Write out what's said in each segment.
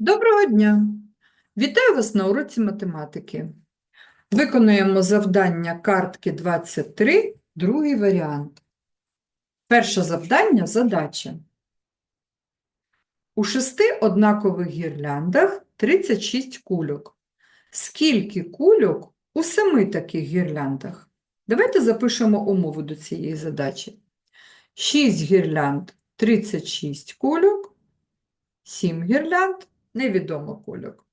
Доброго дня! Вітаю вас на уроці математики. Виконуємо завдання картки 23, другий варіант. Перше завдання – задача. У шести однакових гірляндах 36 кульок. Скільки кульок у семи таких гірляндах? Давайте запишемо умову до цієї задачі. 6 гірлянд – 36 кульок, 7 гірлянд – невідомо кульок.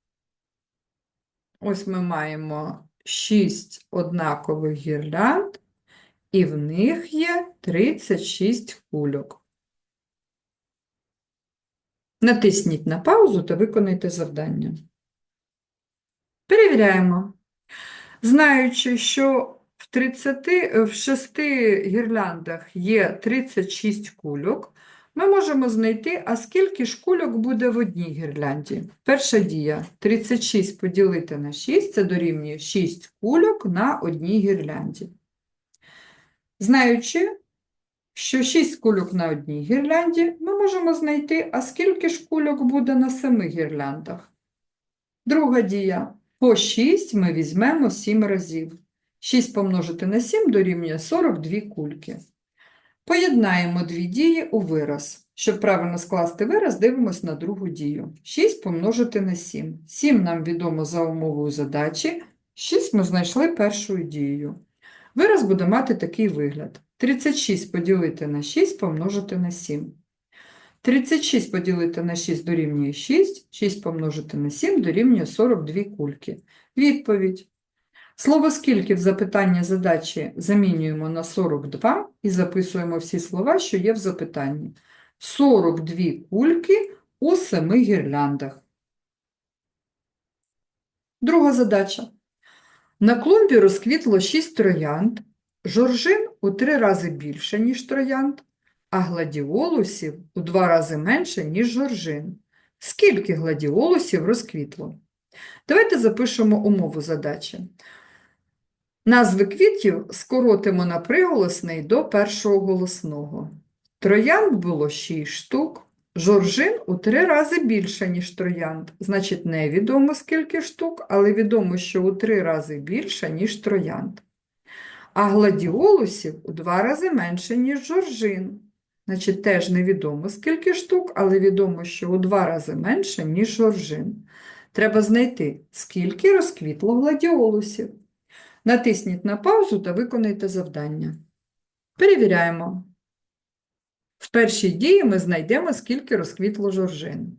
Ось ми маємо 6 однакових гірлянд, і в них є 36 кульок. Натисніть на паузу та виконайте завдання. Перевіряємо. Знаючи, що в 30, е, в 6 гірляндах є 36 кульок, ми можемо знайти, а скільки ж кульок буде в одній гірлянді. Перша дія 36 поділити на 6, це дорівнює 6 кульок на одній гірлянді. Знаючи, що 6 кульок на одній гірлянді, ми можемо знайти, а скільки ж кульок буде на 7 гірляндах. Друга дія. По 6 ми візьмемо 7 разів. 6 помножити на 7 дорівнює 42 кульки. Поєднаємо дві дії у вираз. Щоб правильно скласти вираз, дивимось на другу дію. 6 помножити на 7. 7 нам відомо за умовою задачі, 6 ми знайшли першою дією. Вираз буде мати такий вигляд. 36 поділити на 6 помножити на 7. 36 поділити на 6 дорівнює 6, 6 помножити на 7 дорівнює 42 кульки. Відповідь. Слово «скільки» в запитанні задачі замінюємо на 42 і записуємо всі слова, що є в запитанні. 42 кульки у семи гірляндах. Друга задача. На клумбі розквітло 6 троянд, жоржин у 3 рази більше, ніж троянд, а гладіолусів у 2 рази менше, ніж жоржин. Скільки гладіолусів розквітло? Давайте запишемо умову задачі. Назви квітів скоротимо на приголосний до першого голосного. Троянд було 6 штук, жоржин у 3 рази більше, ніж троянд. Значить, невідомо скільки штук, але відомо, що у 3 рази більше, ніж троянд. А гладіолусів у 2 рази менше, ніж жоржин. Значить, теж невідомо скільки штук, але відомо, що у 2 рази менше, ніж жоржин. Треба знайти, скільки розквітло гладіолусів. Натисніть на паузу та виконайте завдання. Перевіряємо. В першій дії ми знайдемо, скільки розквітло жоржин.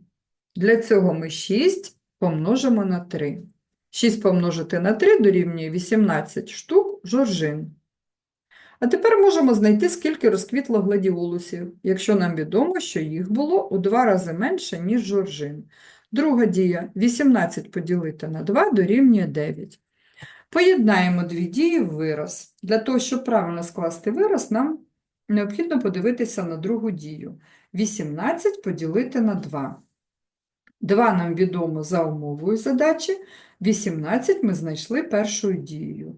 Для цього ми 6 помножимо на 3. 6 помножити на 3 дорівнює 18 штук жоржин. А тепер можемо знайти, скільки розквітло гладіолусів, якщо нам відомо, що їх було у 2 рази менше, ніж жоржин. Друга дія 18 поділити на 2 дорівнює 9. Поєднаємо дві дії в вираз. Для того, щоб правильно скласти вираз, нам необхідно подивитися на другу дію. 18 поділити на 2. 2 нам відомо за умовою задачі, 18 ми знайшли першою дією.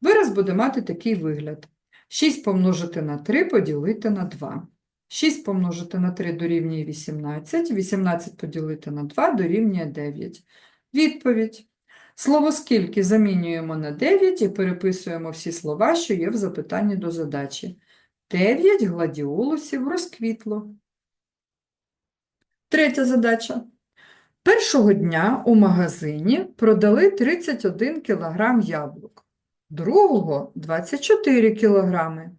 Вираз буде мати такий вигляд. 6 помножити на 3 поділити на 2. 6 помножити на 3 дорівнює 18, 18 поділити на 2 дорівнює 9. Відповідь. Слово «скільки» замінюємо на 9 і переписуємо всі слова, що є в запитанні до задачі. 9 гладіолусів розквітло. Третя задача. Першого дня у магазині продали 31 кг яблук, другого – 24 кг,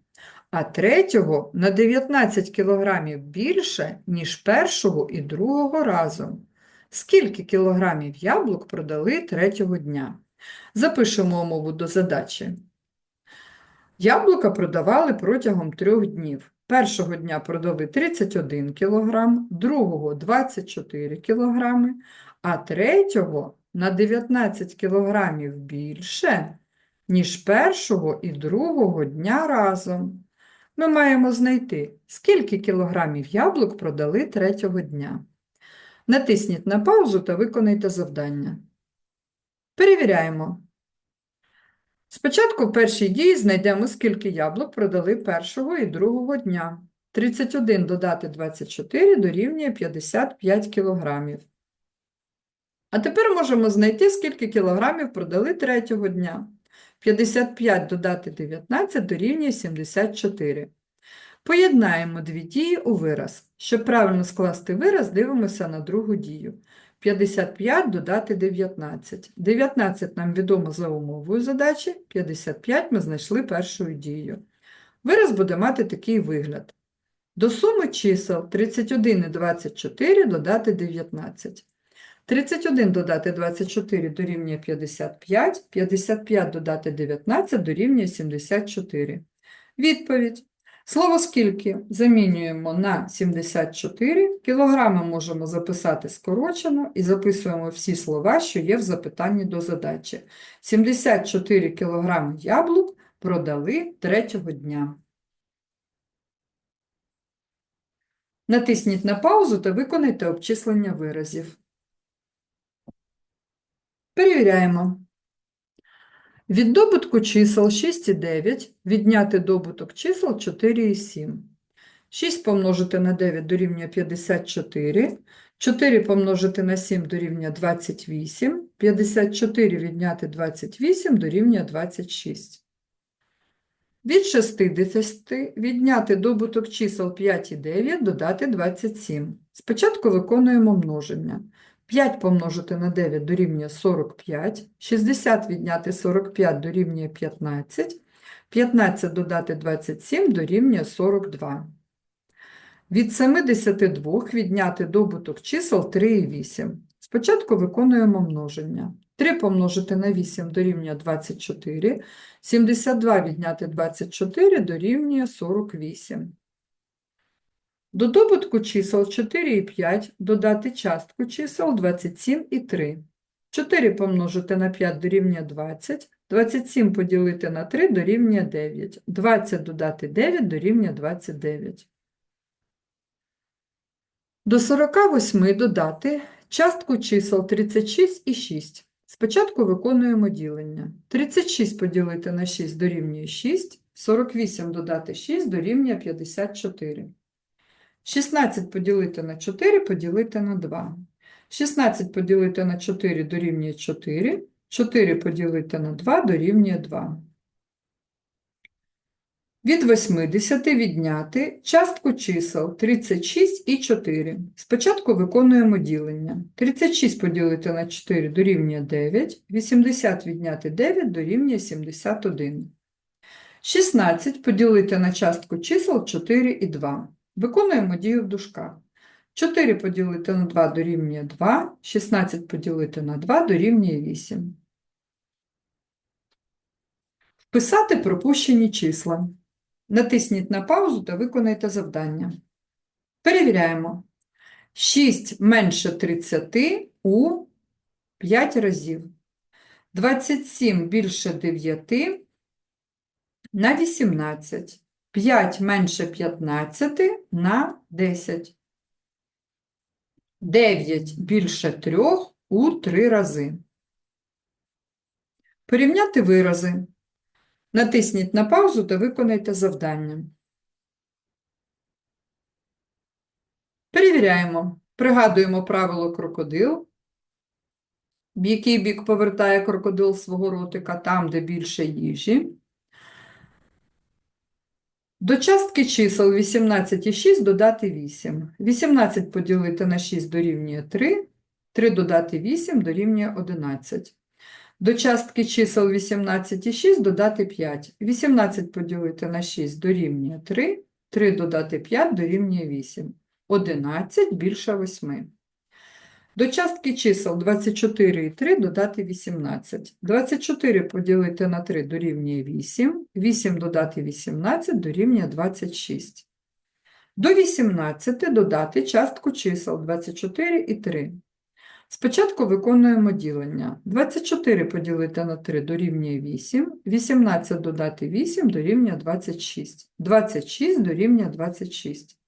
а третього – на 19 кг більше, ніж першого і другого разом. Скільки кілограмів яблук продали третього дня? Запишемо умову до задачі. Яблука продавали протягом трьох днів. Першого дня продали 31 кг, другого 24 кг, а третього на 19 кг більше, ніж першого і другого дня разом. Ми маємо знайти, скільки кілограмів яблук продали третього дня. Натисніть на паузу та виконайте завдання. Перевіряємо. Спочатку в першій дії знайдемо, скільки яблук продали першого і другого дня. 31 додати 24 дорівнює 55 кілограмів. А тепер можемо знайти, скільки кілограмів продали третього дня. 55 додати 19 дорівнює 74. Поєднаємо дві дії у вираз. Щоб правильно скласти вираз, дивимося на другу дію. 55 додати 19. 19 нам відомо за умовою задачі, 55 ми знайшли першою дією. Вираз буде мати такий вигляд. До суми чисел 31 і 24 додати 19. 31 додати 24 дорівнює 55, 55 додати 19 дорівнює 74. Відповідь. Слово скільки замінюємо на 74, кілограми можемо записати скорочено і записуємо всі слова, що є в запитанні до задачі. 74 кілограми яблук продали третього дня. Натисніть на паузу та виконайте обчислення виразів. Перевіряємо. Від добутку чисел 6 і 9 відняти добуток чисел 4 і 7. 6 помножити на 9 дорівнює 54, 4 помножити на 7 дорівнює 28, 54 відняти 28 дорівнює 26. Від 60 відняти добуток чисел 5 і 9 додати 27. Спочатку виконуємо множення. 5 помножити на 9 дорівнює 45, 60 відняти 45 дорівнює 15, 15 додати 27 дорівнює 42. Від 72 відняти добуток чисел 3 і 8. Спочатку виконуємо множення. 3 помножити на 8 дорівнює 24, 72 відняти 24 дорівнює 48. До добутку чисел 4 і 5 додати частку чисел 27 і 3. 4 помножити на 5 дорівнює 20, 27 поділити на 3 дорівнює 9, 20 додати 9 дорівнює 29. До 48 додати частку чисел 36 і 6. Спочатку виконуємо ділення. 36 поділити на 6 дорівнює 6, 48 додати 6 дорівнює 54. 16 поділити на 4 поділити на 2. 16 поділити на 4 дорівнює 4, 4 поділити на 2 дорівнює 2. Від 80 відняти частку чисел 36 і 4. Спочатку виконуємо ділення. 36 поділити на 4 дорівнює 9, 80 відняти 9 дорівнює 71. 16 поділити на частку чисел 4 і 2. Виконуємо дію в дужках. 4 поділити на 2 дорівнює 2, 16 поділити на 2 дорівнює 8. Вписати пропущені числа. Натисніть на паузу та виконайте завдання. Перевіряємо. 6 менше 30 у 5 разів. 27 більше 9 на 18. 5 менше 15 на 10. 9 більше 3 у 3 рази. Порівняти вирази. Натисніть на паузу та виконайте завдання. Перевіряємо. Пригадуємо правило крокодил. В який бік повертає крокодил свого ротика там, де більше їжі. До частки чисел 18 і 6 додати 8. 18 поділити на 6 дорівнює 3, 3 додати 8 дорівнює 11. До частки чисел 18 і 6 додати 5. 18 поділити на 6 дорівнює 3, 3 додати 5 дорівнює 8. 11 більше 8. До частки чисел 24 і 3 додати 18. 24 поділити на 3 дорівнює 8, 8 додати 18 дорівнює 26. До 18 додати частку чисел 24 і 3. Спочатку виконуємо ділення. 24 поділити на 3 дорівнює 8, 18 додати 8 дорівнює 26. 26 дорівнює 26.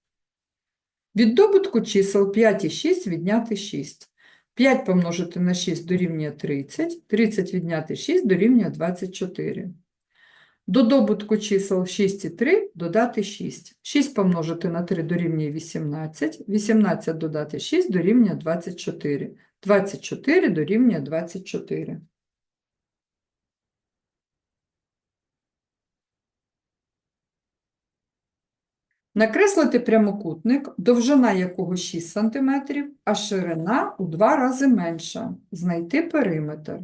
Від добутку чисел 5 і 6 відняти 6. 5 помножити на 6 дорівнює 30, 30 відняти 6 дорівнює 24. До добутку чисел 6 і 3 додати 6. 6 помножити на 3 дорівнює 18, 18 додати 6 дорівнює 24. 24 дорівнює 24. Накреслити прямокутник, довжина якого 6 см, а ширина у два рази менша. Знайти периметр.